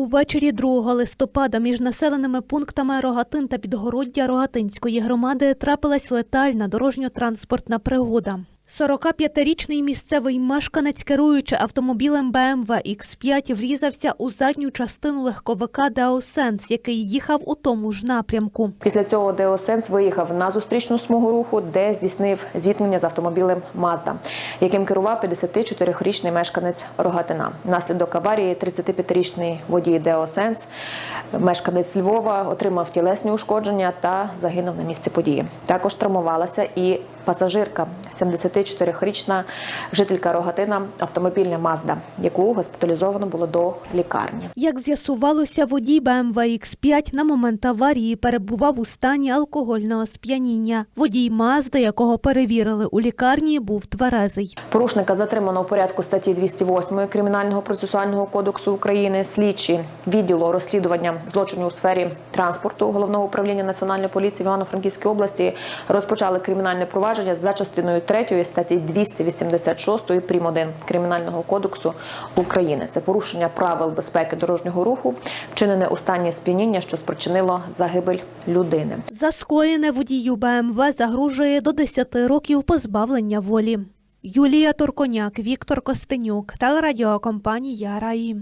Увечері 2 листопада між населеними пунктами Рогатин та Підгороддя Рогатинської громади трапилась летальна дорожньо-транспортна пригода. 45-річний місцевий мешканець, керуючи автомобілем BMW X5, врізався у задню частину легковика Деосенс, який їхав у тому ж напрямку. Після цього Деосенс виїхав на зустрічну смугу руху, де здійснив зіткнення з автомобілем Мазда, яким керував 54-річний мешканець Рогатина. Внаслідок аварії 35-річний водій Деосенс, мешканець Львова, отримав тілесні ушкодження та загинув на місці події. Також травмувалася і пасажирка, 74-річна жителька Рогатина, автомобільна Мазда, яку госпіталізовано було до лікарні. Як з'ясувалося, водій BMW X5 на момент аварії перебував у стані алкогольного сп'яніння. Водій Мазди, якого перевірили у лікарні, був тверезий. Порушника затримано у порядку статті 208 Кримінального процесуального кодексу України. Слідчі відділу розслідування злочинів у сфері транспорту головного управління національної поліції в Івано-Франківській області розпочали кримінальне провадження за частиною 3 статті 286 прим. 1 Кримінального кодексу України. Це порушення правил безпеки дорожнього руху, вчинене у стані сп'яніння, що спричинило загибель людини. За скоєне водію БМВ загрожує до 10 років позбавлення волі. Юлія Турконяк, Віктор Костенюк, телерадіокомпанія Раїм.